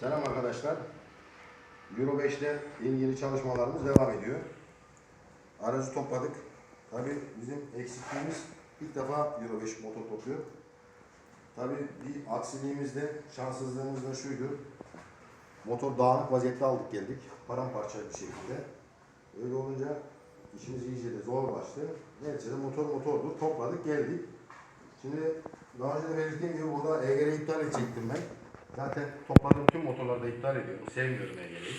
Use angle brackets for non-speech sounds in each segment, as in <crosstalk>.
Selam arkadaşlar. Euro 5'te ilgili çalışmalarımız devam ediyor. Aracı topladık. Tabi bizim eksikliğimiz ilk defa Euro 5 motor topluyor. Tabi bir aksiliğimiz de şanssızlığımız da şuydu. Motor dağınık vaziyette aldık geldik. Paramparça bir şekilde. Öyle olunca işimiz iyice de zorlaştı. Neyse de motor motordur. Topladık geldik. Şimdi daha önce de belirttiğim gibi burada EGR'i iptal edecektim ben. Zaten topladığım tüm motorlarda iptal ediyorum. Sevmiyorum EGR'yi.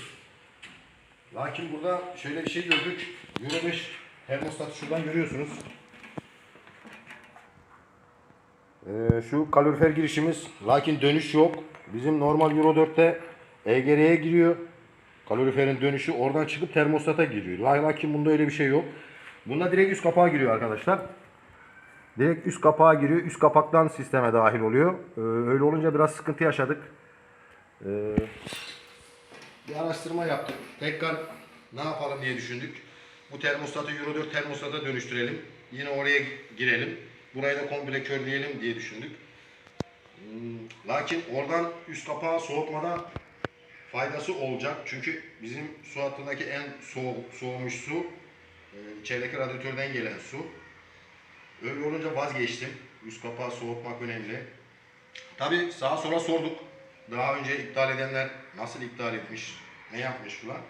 Lakin burada şöyle bir şey gördük. Euro 5 termostatı şuradan görüyorsunuz. Ee, şu kalorifer girişimiz lakin dönüş yok. Bizim normal Euro 4'te EGR'ye giriyor. Kaloriferin dönüşü oradan çıkıp termostata giriyor. Lakin bunda öyle bir şey yok. Bunda direkt üst kapağa giriyor arkadaşlar. Direkt üst kapağa giriyor. Üst kapaktan sisteme dahil oluyor. Ee, öyle olunca biraz sıkıntı yaşadık. Ee, bir araştırma yaptık. Tekrar ne yapalım diye düşündük. Bu termostatı Euro 4 termostata dönüştürelim. Yine oraya girelim. Burayı da komple körleyelim diye düşündük. Hmm, Lakin oradan üst kapağı soğutmada faydası olacak. Çünkü bizim su hattındaki en soğuk, soğumuş su e, içerideki radyatörden gelen su. Öyle olunca vazgeçtim. Üst kapağı soğutmak önemli. Tabi sağa sola sorduk. Daha önce iptal edenler nasıl iptal etmiş, ne yapmış falan.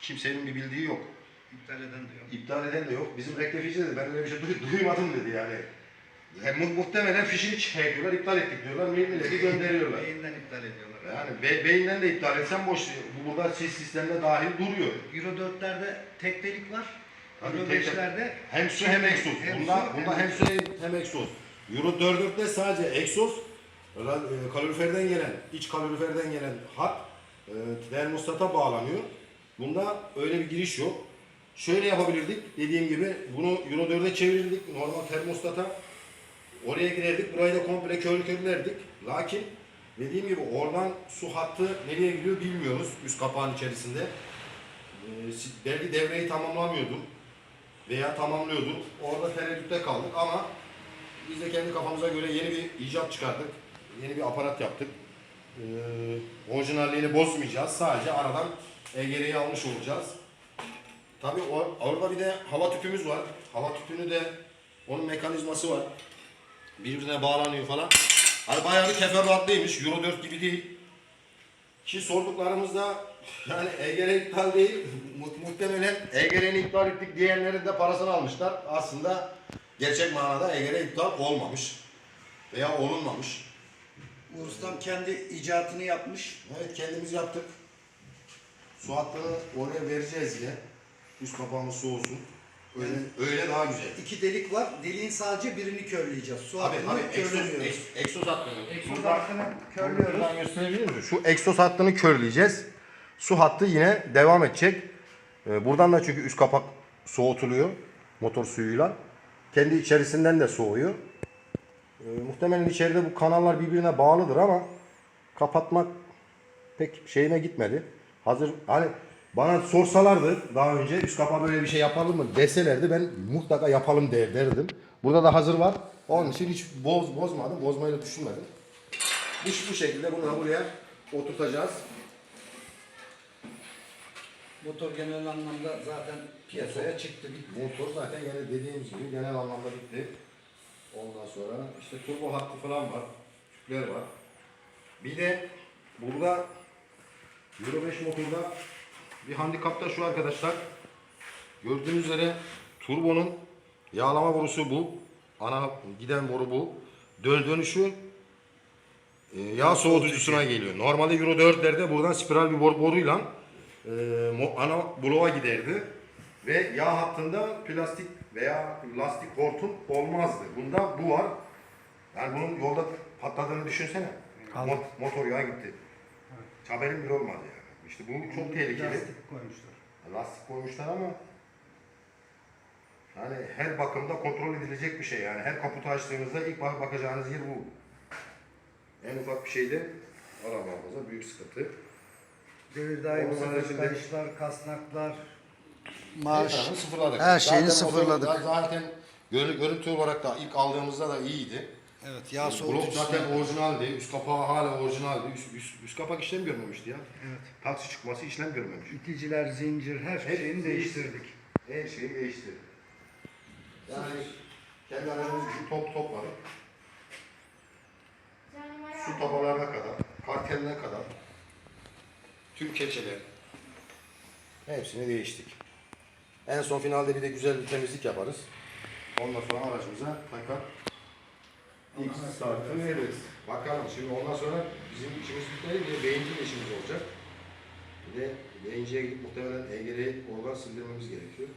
Kimsenin bir bildiği yok. İptal eden de yok. İptal eden de yok. Bizim rektifici dedi. Ben öyle bir şey duy- duymadım dedi yani. Hem mu- muhtemelen fişini çekiyorlar, iptal ettik diyorlar. Milleti <laughs> gönderiyorlar. Beyinden iptal ediyorlar. Yani be, beyinden de iptal etsen boş. Bu burada sis sistemde dahil duruyor. Euro 4'lerde tek delik var. Tabii Euro tek tek. 5'lerde Hem su hem egzoz. Hem Bunda, su, bunda hem hem su hem egzoz. Euro 4'te sadece egzoz, ra- e, kaloriferden gelen, iç kaloriferden gelen hat e, termostata bağlanıyor. Bunda öyle bir giriş yok. Şöyle yapabilirdik. Dediğim gibi bunu Euro 4'e çevirirdik. Normal termostata. Oraya girerdik. Burayı da komple körü körlerdik. Lakin dediğim gibi oradan su hattı nereye gidiyor bilmiyoruz. Üst kapağın içerisinde. E, si- belki devreyi tamamlamıyordum veya tamamlıyordum. Orada tereddütte kaldık ama biz de kendi kafamıza göre yeni bir icat çıkardık. Yeni bir aparat yaptık. Ee, orijinalliğini bozmayacağız. Sadece aradan EGR'yi almış olacağız. Tabii orada bir de hava tüpümüz var. Hava tüpünü de onun mekanizması var. Birbirine bağlanıyor falan. Hani bayağı bir teferruatlıymış. Euro 4 gibi değil. Ki sorduklarımızda yani EGR iptal değil, mu- muhtemelen EGR'ni iptal ettik diyenlerin de parasını almışlar. Aslında gerçek manada EGR iptal olmamış veya olunmamış. Uğur Ustam kendi icatını yapmış. Evet kendimiz yaptık. Su hattını oraya vereceğiz yine. Üst kapağımız soğusun. Öyle, öyle daha güzel. İki delik var. Deliğin sadece birini körleyeceğiz. Su Abi hattını abi egzoz, körlemiyoruz. egzoz, egzoz hattını. Egzoz Burada- hattını körlüyoruz. Buradan gösterebilir misin? Şu egzoz hattını körleyeceğiz. Su hattı yine devam edecek. Ee, Buradan da çünkü üst kapak soğutuluyor motor suyuyla. Kendi içerisinden de soğuyor. Ee, muhtemelen içeride bu kanallar birbirine bağlıdır ama kapatmak pek şeyime gitmedi. Hazır hani bana sorsalardı daha önce üst kapağa böyle bir şey yapalım mı deselerdi ben mutlaka yapalım der, derdim. Burada da hazır var. Onun için hiç boz, bozmadım. Bozmayı da düşünmedim. Bu, bu şekilde bunu buraya oturtacağız. Motor genel anlamda zaten piyasaya çıktı. Bitti. Motor zaten gene dediğimiz gibi genel anlamda bitti. Ondan sonra işte turbo hattı falan var. Tüpler var. Bir de burada Euro 5 motorda bir handikap da şu arkadaşlar. Gördüğünüz üzere turbonun yağlama borusu bu. Ana giden boru bu. Dön dönüşü e, yağ soğutucusuna geliyor. Normalde Euro 4'lerde buradan spiral bir bor boruyla e, ana bloğa giderdi. Ve yağ hattında plastik veya lastik hortum olmazdı. Bunda bu var. Yani bunun yolda patladığını düşünsene. Kaldı. Mo- motor yağı gitti. Haberin bile olmadı yani. İşte bu çok tehlikeli. Lastik koymuşlar. Lastik koymuşlar ama yani her bakımda kontrol edilecek bir şey yani. Her kaputu açtığınızda ilk bak- bakacağınız yer bu. En ufak bir şeyde arabamıza büyük sıkıntı. Devir daim kayışlar, kasnaklar. Her Marş. tarafını sıfırladık. Her şeyini Zaten motor- sıfırladık. Zaten görü- görüntü olarak da ilk aldığımızda da iyiydi. Evet yağ Blok soğutucusu. zaten orijinaldi. Üst kapağı hala orijinaldi. Üst, üst, üst kapak işlem görmemişti ya. Evet. Taksi çıkması işlem görmemiş. İticiler, zincir her Hep şeyini değiştirdik. Her şeyi değiştirdik. Yani kendi aramızda şu top topladık. Su tabalarına kadar, karteline kadar tüm keçeler hepsini değiştik. En son finalde bir de güzel bir temizlik yaparız. Ondan sonra aracımıza takar ilk startı veririz. Bakalım şimdi ondan sonra bizim işimiz bitmedi bir de beyincil işimiz olacak. Bir de beyinciye gidip muhtemelen EGR'yi organ sildirmemiz gerekiyor.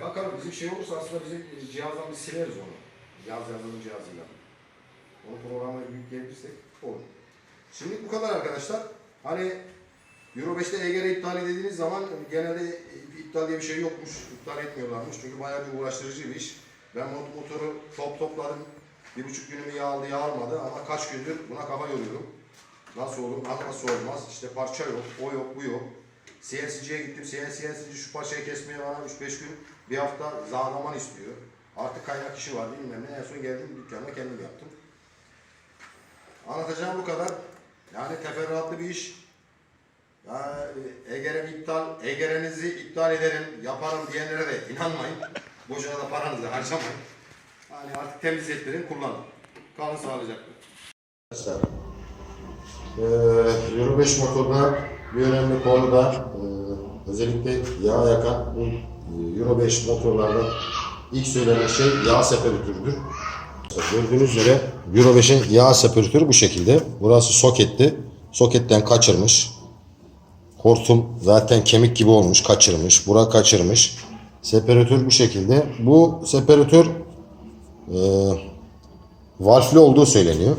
Bakalım bizim şey olursa aslında bizim cihazdan bir sileriz onu. Yaz yazılım cihazıyla. Onu programla yükleyebilirsek olur. Şimdi bu kadar arkadaşlar. Hani Euro 5'te EGR iptal dediğiniz zaman genelde iptal diye bir şey yokmuş. İptal etmiyorlarmış. Çünkü bayağı bir uğraştırıcı bir iş. Ben mot- motoru top topladım. Bir buçuk günümü yağ aldı, yağ almadı ama kaç gündür buna kafa yoruyorum. Nasıl olur, nasıl olmaz, işte parça yok, o yok, bu yok. CNC'ye gittim, CNC şu parçayı kesmeye bana 3-5 gün, bir hafta zaman istiyor. Artık kaynak işi var bilmem ne. En son geldim dükkana kendim yaptım. Anlatacağım bu kadar. Yani teferruatlı bir iş. Ya, EGR'mi iptal, EGR'nizi iptal ederim, yaparım diyenlere de inanmayın. Boşuna da paranızı harcamayın. Yani artık temiz ettirin, kullanın. Kalın sağlıcakla. Arkadaşlar, ee, Euro 5 motorda bir önemli konu da e, özellikle yağ yakan bu e, Euro 5 motorlarda ilk söylenen şey yağ separatörüdür. Gördüğünüz üzere Euro 5'in yağ separatörü bu şekilde. Burası soketli. Soketten kaçırmış. Hortum zaten kemik gibi olmuş, kaçırmış. Bura kaçırmış. Separatör bu şekilde. Bu separatör e, valfli olduğu söyleniyor.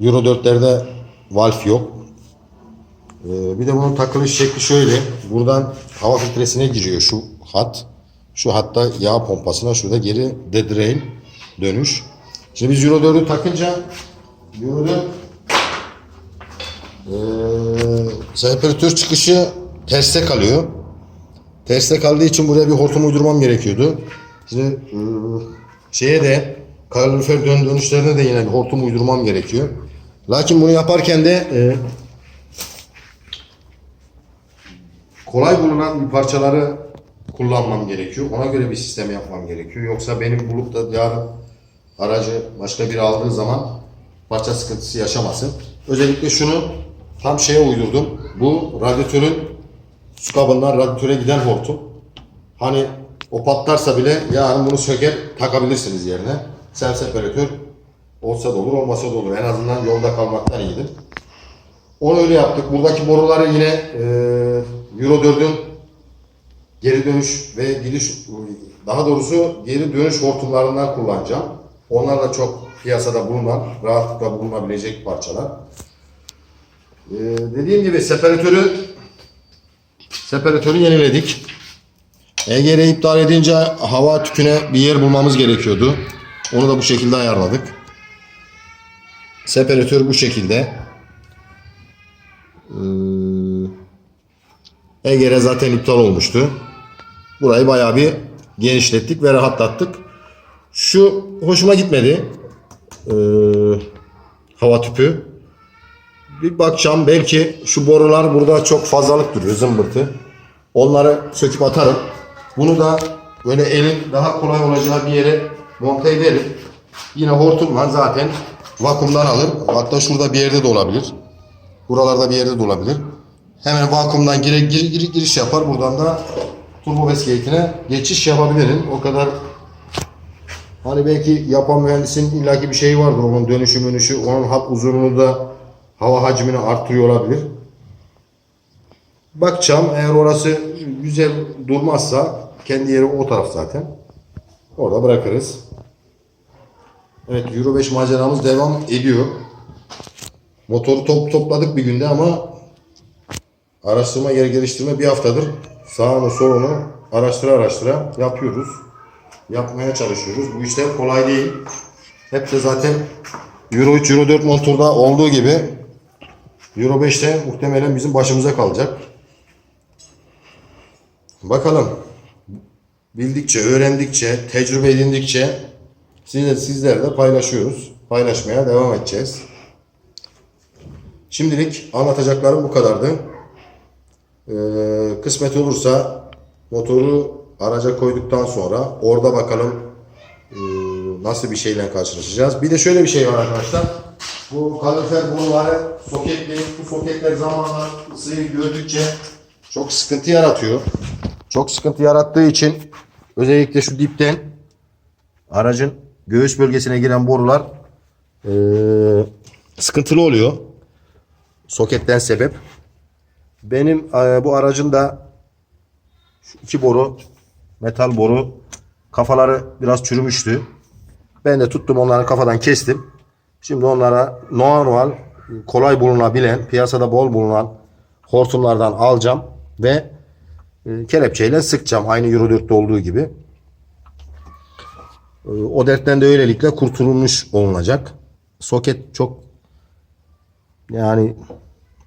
Euro 4'lerde valf yok. E, bir de bunun takılış şekli şöyle. Buradan hava filtresine giriyor şu hat. Şu hatta yağ pompasına şurada geri dead rail dönüş. Şimdi biz Euro 4'ü takınca Euro 4 ee, separatör çıkışı terste kalıyor. Terste kaldığı için buraya bir hortum uydurmam gerekiyordu. Şimdi e, şeye de kalorifer dön dönüşlerine de yine bir hortum uydurmam gerekiyor. Lakin bunu yaparken de e, kolay bulunan parçaları kullanmam gerekiyor. Ona göre bir sistem yapmam gerekiyor. Yoksa benim bulup da yarın aracı başka biri aldığı zaman parça sıkıntısı yaşamasın. Özellikle şunu tam şeye uydurdum. Bu radyatörün su kabından radyatöre giden hortum. Hani o patlarsa bile yarın bunu söker takabilirsiniz yerine. Self separatör olsa da olur olmasa da olur. En azından yolda kalmaktan iyidir. Onu öyle yaptık. Buradaki boruları yine e, Euro 4'ün geri dönüş ve gidiş daha doğrusu geri dönüş hortumlarından kullanacağım. Onlar da çok piyasada bulunan, rahatlıkla bulunabilecek parçalar. Ee, dediğim gibi separatörü separatörü yeniledik. EGR iptal edince hava tüpüne bir yer bulmamız gerekiyordu. Onu da bu şekilde ayarladık. Separatör bu şekilde. Ee, EGR zaten iptal olmuştu. Burayı bayağı bir genişlettik ve rahatlattık. Şu hoşuma gitmedi. Ee, hava tüpü. Bir bakacağım belki şu borular burada çok fazlalık duruyor zımbırtı. Onları söküp atarım. Bunu da böyle elin daha kolay olacağı bir yere monte ederim. Yine hortumla zaten vakumdan alır. Hatta şurada bir yerde de olabilir. Buralarda bir yerde de olabilir. Hemen vakumdan gire, gir, gir- giriş yapar. Buradan da turbo gate'ine geçiş yapabilirim. O kadar Hani belki yapan mühendisin illaki bir şeyi vardır onun dönüşü mönüşü, onun hat uzunluğunu da hava hacmini arttırıyor olabilir. Bakacağım eğer orası güzel durmazsa kendi yeri o taraf zaten. Orada bırakırız. Evet Euro 5 maceramız devam ediyor. Motoru top topladık bir günde ama araştırma yer geliştirme bir haftadır sağını solunu araştıra araştıra yapıyoruz yapmaya çalışıyoruz. Bu işler kolay değil. Hep de zaten Euro 3, Euro 4 motorda olduğu gibi Euro 5'te muhtemelen bizim başımıza kalacak. Bakalım. Bildikçe, öğrendikçe, tecrübe edindikçe sizler, sizlerle paylaşıyoruz. paylaşmaya devam edeceğiz. Şimdilik anlatacaklarım bu kadardı. Ee, kısmet olursa motoru araca koyduktan sonra orada bakalım e, nasıl bir şeyle karşılaşacağız. Bir de şöyle bir şey var arkadaşlar. Bu kalorifer boruları soketli, bu soketler zamanla ısıyı gördükçe çok sıkıntı yaratıyor. Çok sıkıntı yarattığı için özellikle şu dipten aracın göğüs bölgesine giren borular e, sıkıntılı oluyor. Soketten sebep. Benim e, bu aracın da şu iki boru metal boru kafaları biraz çürümüştü. Ben de tuttum onları kafadan kestim. Şimdi onlara normal kolay bulunabilen piyasada bol bulunan hortumlardan alacağım ve e, kelepçeyle sıkacağım aynı Euro 4'te olduğu gibi. E, O dertten de öylelikle kurtulmuş olunacak. Soket çok yani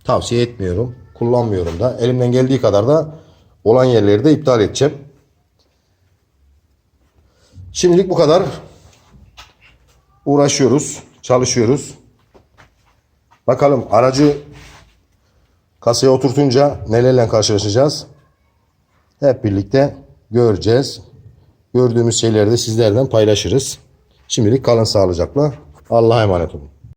tavsiye etmiyorum. Kullanmıyorum da. Elimden geldiği kadar da olan yerleri de iptal edeceğim. Şimdilik bu kadar. Uğraşıyoruz, çalışıyoruz. Bakalım aracı kasaya oturtunca nelerle karşılaşacağız. Hep birlikte göreceğiz. Gördüğümüz şeyleri de sizlerden paylaşırız. Şimdilik kalın sağlıcakla. Allah'a emanet olun.